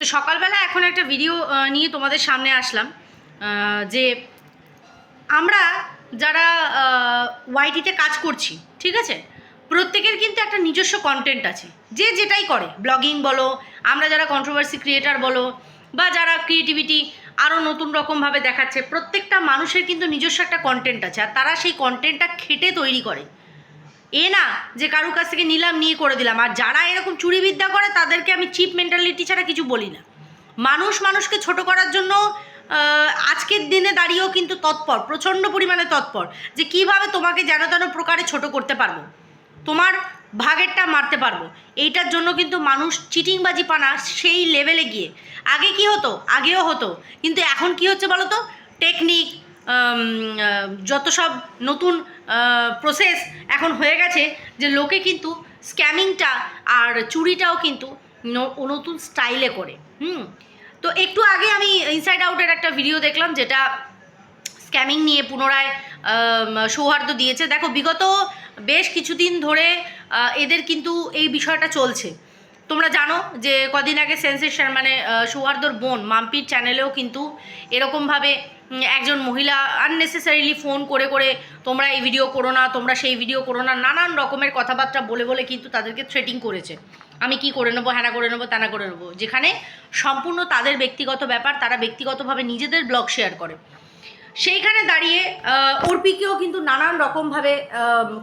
তো সকালবেলা এখন একটা ভিডিও নিয়ে তোমাদের সামনে আসলাম যে আমরা যারা ওয়াইটিতে কাজ করছি, ঠিক আছে? প্রত্যেকের কিন্তু একটা নিজস্ব কন্টেন্ট আছে। যে যেটাই করে ব্লগিং বলো, আমরা যারা কন্ট্রোভার্সি ক্রিয়েটার বলো, বা যারা ক্রিয়েটিভিটি আরও নতুন রকমভাবে দেখাচ্ছে, প্রত্যেকটা মানুষের কিন্তু নিজস্ব একটা কন্টেন্ট আছে, আর তারা সেই কন্টেন্টটা খেটে তৈরি করে। এ না যে কারুর কাছ থেকে নিলাম, নিয়ে করে দিলাম। আর যারা এরকম চুরিবিদ্যা করে, তাদেরকে আমি চিপ মেন্টালিটি ছাড়া কিছু বলি না। মানুষ মানুষকে ছোট করার জন্য আজকের দিনে দাঁড়িয়েও কিন্তু তৎপর, প্রচণ্ড পরিমাণে তৎপর, যে কীভাবে তোমাকে যেন তেন প্রকারে ছোট করতে পারব। তোমার ভাগেরটা মারতে পারব। এইটার জন্য কিন্তু মানুষ চিটিংবাজি পানা সেই লেভেলে গিয়ে। আগে কি হতো? আগেও হতো। কিন্তু এখন কি হচ্ছে বলো তো টেকনিক যত সব নতুন প্রসেস এখন হয়ে গেছে যে লোকে কিন্তু স্ক্যামিংটা আর চুরিটাও কিন্তু নতুন স্টাইলে করে, হুম? তো একটু আগে আমি ইনসাইড আউটের একটা ভিডিও দেখলাম যেটা স্ক্যামিং নিয়ে পুনরায় সৌহার্দ্য দিয়েছে। দেখো, বিগত বেশ কিছুদিন ধরে এদের কিন্তু এই বিষয়টা চলছে। তোমরা জানো যে কদিন আগে সেন্সেশন মানে আহ, সৌহার্দ্যর বোন মাম্পির চ্যানেলেও কিন্তু এরকমভাবে একজন মহিলা আননেসেসারিলি ফোন করে করে তোমরা এই ভিডিও করো না তোমরা সেই ভিডিও করো না নানান রকমের কথাবার্তা বলে বলে কিন্তু তাদেরকে থ্রেটিং করেছে। আমি কি করে নেব হ্যানা করে নেব তানা করে নেব যেখানে সম্পূর্ণ তাদের ব্যক্তিগত ব্যাপার তারা ব্যক্তিগতভাবে নিজেদের ব্লগ শেয়ার করে। সেইখানে দাঁড়িয়ে অর্পিকেও কিন্তু নানান রকমভাবে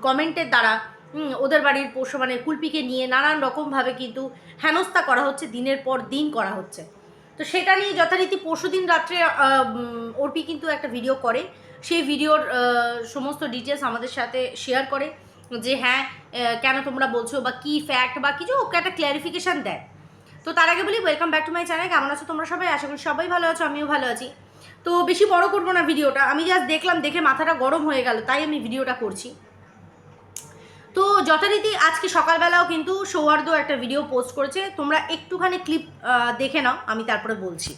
কমেন্টের দ্বারা ওদের বাড়ির পোষ্য মানে কুলপিকে নিয়ে নানান রকমভাবে কিন্তু হেনস্থা করা হচ্ছে দিনের পর দিন করা হচ্ছে। তো সেটা নিয়ে যথারীতি পরশুদিন রাত্রে আহ, উম, অর্পি কিন্তু একটা ভিডিও করে। সেই ভিডিওর সমস্ত ডিটেলস আমাদের সাথে শেয়ার করে যে হ্যাঁ কেন তোমরা বলছো বা কি ফ্যাক্ট বা কিছু ওকে একটা ক্ল্যারিফিকেশান দেয়। তো তার আগে বলি welcome back to my channel কেমন আছো তোমরা সবাই? আশা করি সবাই ভালো আছো আমিও ভালো আছি। তো বেশি বড় করব না ভিডিওটা আমি জাস্ট দেখলাম দেখে মাথাটা গরম হয়ে গেল তাই আমি ভিডিওটা করছি। তো যথারীতি আজকে সকালবেলাও কিন্তু সৌহার্দ্য একটা ভিডিও পোস্ট করেছে। তোমরা একটুখানি ক্লিপ দেখে নাও, আমি তারপরে বলছি।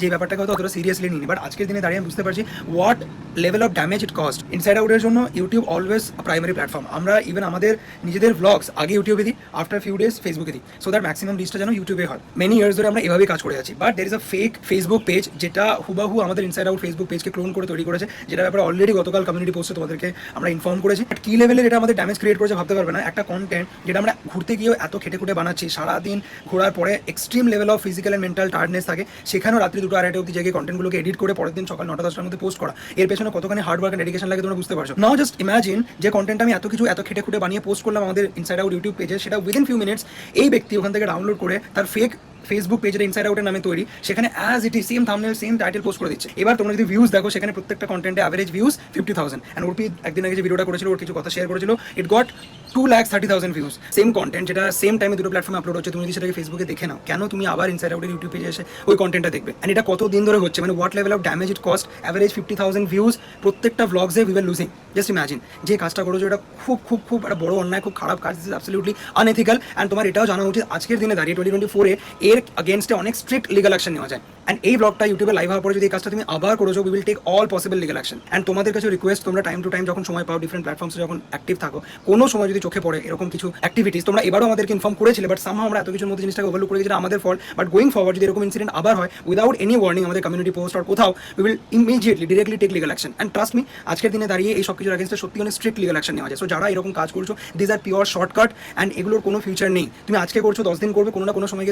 যে ব্যাপারটাকে হয়তো অতটা সিরিয়াসলি নিই বাট আজকের দিনে দাঁড়িয়ে আমি বুঝতে পারছি what level of damage it cost Inside আউটের জন্য ইউটিউব অলওয়েজ প্রাইমারি প্ল্যাটফর্ম আমরা ইভেন আমাদের নিজেদের ব্লগস আগে ইউটিউবে দিই আফটার ফিউ ডেজ ফেসবুকে দিই সো দ্যাট ম্যাক্সিমাম রিচটা যেন ইউটিউবে হয়। মেনি ইয়ার্স ধরে আমরা এভাবেই কাজ করে যাচ্ছি but there is a fake Facebook page যেটা হুবাহু আমাদের ইনসাইড আউট ফেসবুক পেজকে ক্লোন করে তৈরি করেছে যেটা ব্যাপারে অলরেডি গতকাল কমিউনিটি পোস্টে তোমাদেরকে আমরা ইনফর্ম করেছি। বাট কি লেভেলের এটা আমাদের ড্যামেজ ক্রিয়েট করেছে ভাবতে পারবে না, একটা কন্টেন্ট যেটা আমরা ঘুরতে গিয়েও এত খেটে খুঁটে বানাচ্ছি, সারাদিন ঘোরার পরে extreme level of physical and mental tiredness থাকে, সেখানেও রাত্রি দুটো আড়াইটা অব্দি জায়গায় কন্টেন্টগুলোকে এডিট করে পরের দিন সকাল নটা দশটার মধ্যে পোস্ট করা। এর পেছনে কতখানি হার্ড ওয়ার্ক ডেডিকেশন লাগে তোমরা বুঝতে পারছ। নাও জাস্ট ইমাজিন যে কন্টেন্ট আমি এত কিছু এত খেটে খুঁটে বানিয়ে পোস্ট করলাম আমাদের ইনসাইড আউট ইউটিউব পেজে সেটা উইদিন ফিউ মিনিটস এই ব্যক্তি ওখান থেকে ডাউনলোড করে তার ফেক ফেসবুক পেজের ইনসাইড আউটের নামে তৈরি, সেখানে as it is same thumbnail same title post করে দিচ্ছে। এবার তোমরা যদি ভিউজ দেখো, সেখানে প্রত্যেকটা কন্টেন্টে average views fifty thousand and ওরপি একদিন আগে যে ভিডিওটা করেছিল, ওর কিছু কথা শেয়ার করেছিল it got two lakhs thirty thousand views same content যেটা সেম টাইমে দুটো প্ল্যাটফর্মে আপলোড হচ্ছে, তুমি যদি সেটাকে ফেসবুকে দেখে নাও, কেন তুমি আবার ইনসাইড আউটের ইউটিউব পেজে এসে ওই কন্টেন্টটা দেখবে? অ্যান্ড এটা কত দিন ধরে হচ্ছে? মানে what level of damage it cost average fifty thousand views প্রত্যেকটা ব্লগসে we are losing just imagine যে কাজটা করেছ, এটা খুব খুব খুব একটা বড় অন্যায়, খুব খারাপ কাজ ইজ অ্যাবসলিউটলি আনএথিক্যাল অ্যান্ড তোমার এটাও জানা উচিত, আজকের দিনে দাঁড়িয়ে টোয়েন্টি টোয়েন্টি ফোরে এর আগেনস্টে অনেক স্ট্রিক্ট লিগাল অ্যাকশন নেওয়া যায়। অ্যান্ড এই ব্লগটা ইউটিউবে লাইভ হওয়ার পরে যদি এই কাজটা তুমি আবার করেছ we will take all possible legal action and তোমাদের কাছে রিকোয়েস্ট তোমরা টাইম টু টাইম যখন সময় পাও ডিফারেন্ট প্ল্যাটফর্মসে যখন অ্যাক্টিভ থাকো, কোনো সময় যদি চোখে পড়ে এরকম কিছু অ্যাক্টিভিটিস তোমরা এবারও আমাদেরকে ইনফর্ম করেছিলে বাট সামহাও আমরা এত কিছুর মধ্যে জিনিসটাকে ওভারলুক করে যেটা আমাদের ফল বাট গোয়িং ফরওয়ার্ড যদি এরকম ইনসিডেন্ট আবার হয় উইদাউট এনি ওয়ার্নিং আমাদের কমিউনিটি পোস্ট আর কোথাও we will immediately directly take legal action and trust me আজকের দিনে দাঁড়িয়ে এই সব কিছুর আগেন্স্টে সত্যি অনেক স্ট্রিক্ট লিগাল অ্যাকশন নেওয়া যায় সো যারা এরকম কাজ করছ this are pure shortcut and এগুলোর কোনো ফিউচার নেই। তুমি আজকে করছ, দশ দিন করবে, কোনো না কোনো সময়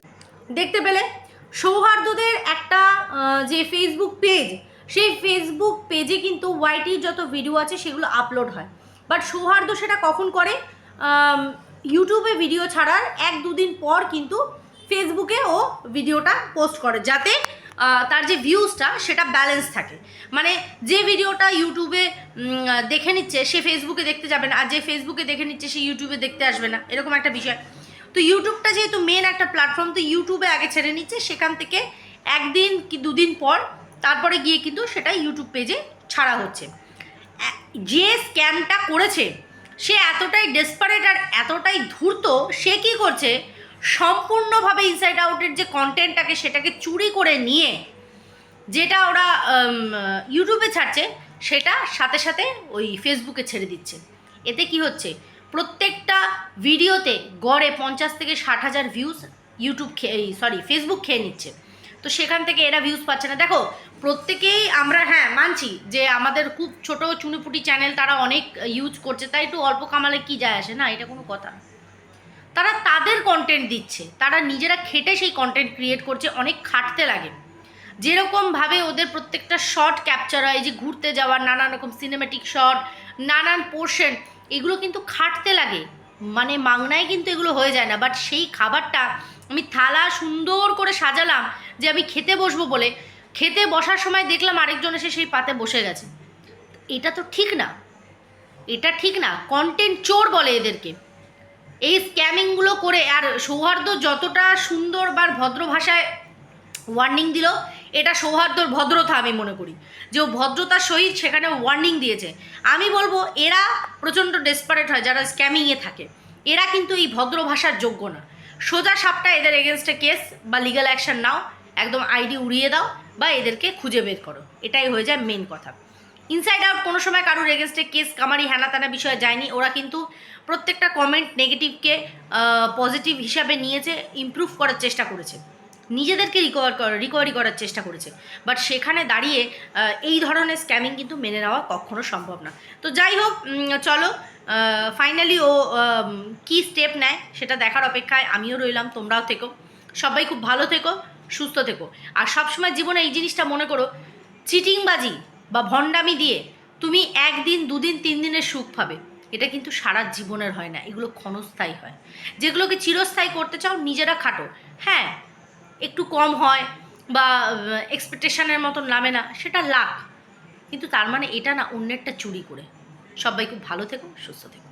দেখতে পেলে? সৌহার্দ্যদের একটা যে ফেসবুক পেজ সেই ফেসবুক পেজে কিন্তু ওয়াইটির যত ভিডিও আছে, সেগুলো আপলোড হয়। বাট সৌহার্দ্য সেটা কখন করে? ইউটিউবে ভিডিও ছাড়ার এক দুদিন পর কিন্তু ফেসবুকে ও ভিডিওটা পোস্ট করে, যাতে তার যে ভিউজটা সেটা ব্যালেন্স থাকে। মানে যে ভিডিওটা ইউটিউবে দেখে নিচ্ছে, সে ফেসবুকে দেখতে যাবে না, আর যে ফেসবুকে দেখে নিচ্ছে, সে ইউটিউবে দেখতে আসবে না, এরকম একটা বিষয়। তো ইউটিউবটা যেহেতু মেন একটা প্ল্যাটফর্ম তো ইউটিউবে আগে ছেড়ে নিচ্ছে, সেখান থেকে একদিন কি, দুদিন পর, তারপরে গিয়ে কিন্তু সেটা ইউটিউব পেজে ছাড়া হচ্ছে। যে স্ক্যামটা করেছে সে এতটাই ডেসপারেট আর এতটাই ধূর্ত, সে কি করছে? সম্পূর্ণভাবে ইনসাইড আউটের যে কন্টেন্টটাকে সেটাকে চুরি করে নিয়ে, যেটা ওরা ইউটিউবে ছাড়ছে, সেটা সাথে সাথে ওই ফেসবুকে ছেড়ে দিচ্ছে। এতে কি হচ্ছে? প্রত্যেকটা ভিডিওতে গড়ে পঞ্চাশ থেকে ষাট হাজার ভিউজ ইউটিউব খেয়ে সরি ফেসবুক খেয়ে নিচ্ছে। তো সেখান থেকে এরা ভিউজ পাচ্ছে না। দেখো, প্রত্যেকেই আমরা হ্যাঁ মানছি যে আমাদের খুব ছোট চুনিপুটি চ্যানেল তারা অনেক ইউজ করছে, তাই একটু অল্প কামালে কি যায় আসে? না, এটা কোনো কথা। তারা তাদের কন্টেন্ট দিচ্ছে। তারা নিজেরা খেটে সেই কন্টেন্ট ক্রিয়েট করছে, অনেক খাটতে লাগে। যেরকমভাবে ওদের প্রত্যেকটা শর্ট ক্যাপচার হয় যে ঘুরতে যাওয়ার নানান রকম সিনেমেটিক শট নানান পোর্শন এগুলো কিন্তু খাটতে লাগে। মানে মাংনায় কিন্তু এগুলো হয়ে যায় না। বাট সেই খাবারটা আমি থালা সুন্দর করে সাজালাম যে আমি খেতে বসবো বলে খেতে বসার সময় দেখলাম আরেকজন এসে সেই পাতে বসে গেছে। এটা তো ঠিক না। এটা ঠিক না। কন্টেন্ট চোর বলে এদেরকে। এই স্ক্যামিংগুলো করে আর সৌহার্দ্য যতটা সুন্দর বা ভদ্র ভাষায় ওয়ার্নিং দিল, এটা সৌহার্দ্যর ভদ্রতা আমি মনে করি। যে ও ভদ্রতার সহিত সেখানে ওয়ার্নিং দিয়েছে। আমি বলব, এরা প্রচণ্ড ডেসপারেট হয়, যারা স্ক্যামিংয়ে থাকে। এরা কিন্তু এই ভদ্র ভাষার যোগ্য না। সোজা সাপটা এদের এগেনস্টে কেস বা লিগাল অ্যাকশন নাও। একদম আইডি উড়িয়ে দাও বা এদেরকে খুঁজে বের করো। এটাই হয়ে যায় মেন কথা। ইনসাইড আউট কোনো সময় কারোর এগেনস্টে কেস কামারি হ্যানা ত্যানা বিষয়ে যায়নি। ওরা কিন্তু প্রত্যেকটা কমেন্ট নেগেটিভকে পজিটিভ হিসাবে নিয়েছে ইমপ্রুভ করার চেষ্টা করেছে। নিজেদেরকে রিকভার রিকভারি করার চেষ্টা করেছে। বাট সেখানে দাঁড়িয়ে এই ধরনের স্ক্যামিং কিন্তু মেনে নেওয়া কখনো সম্ভব না। তো যাই হোক চলো ফাইনালি ও কি স্টেপ নেয় সেটা দেখার অপেক্ষায় আমিও রইলাম, তোমরাও থেকো। সবাই খুব ভালো থেকো। সুস্থ থেকো। আর সবসময় জীবনে এই জিনিসটা মনে করো, চিটিংবাজি বা ভণ্ডামি দিয়ে তুমি একদিন, দুদিন তিন দিনের সুখ পাবে। এটা কিন্তু সারা জীবনের হয় না, এগুলো ক্ষণস্থায়ী হয়। যেগুলোকে চিরস্থায়ী করতে চাও, নিজেরা খাটো। হ্যাঁ একটু কম হয় বা এক্সপেকটেশনের মতন নামে না, সেটা লাখ। কিন্তু তার মানে এটা না অন্যেরটা চুরি করে। সবাই খুব ভালো থেকো, সুস্থ থেকো।